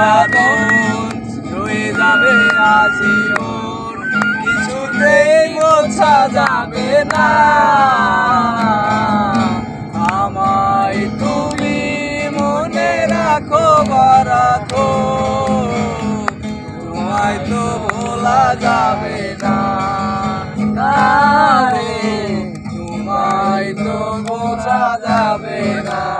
পুরাতন রয়ে যাবে যাবে না। আমায় তুমি মনে তোমায় তো যাবে না। তোমায় তো বোঝা যাবে না।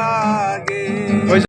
লাগে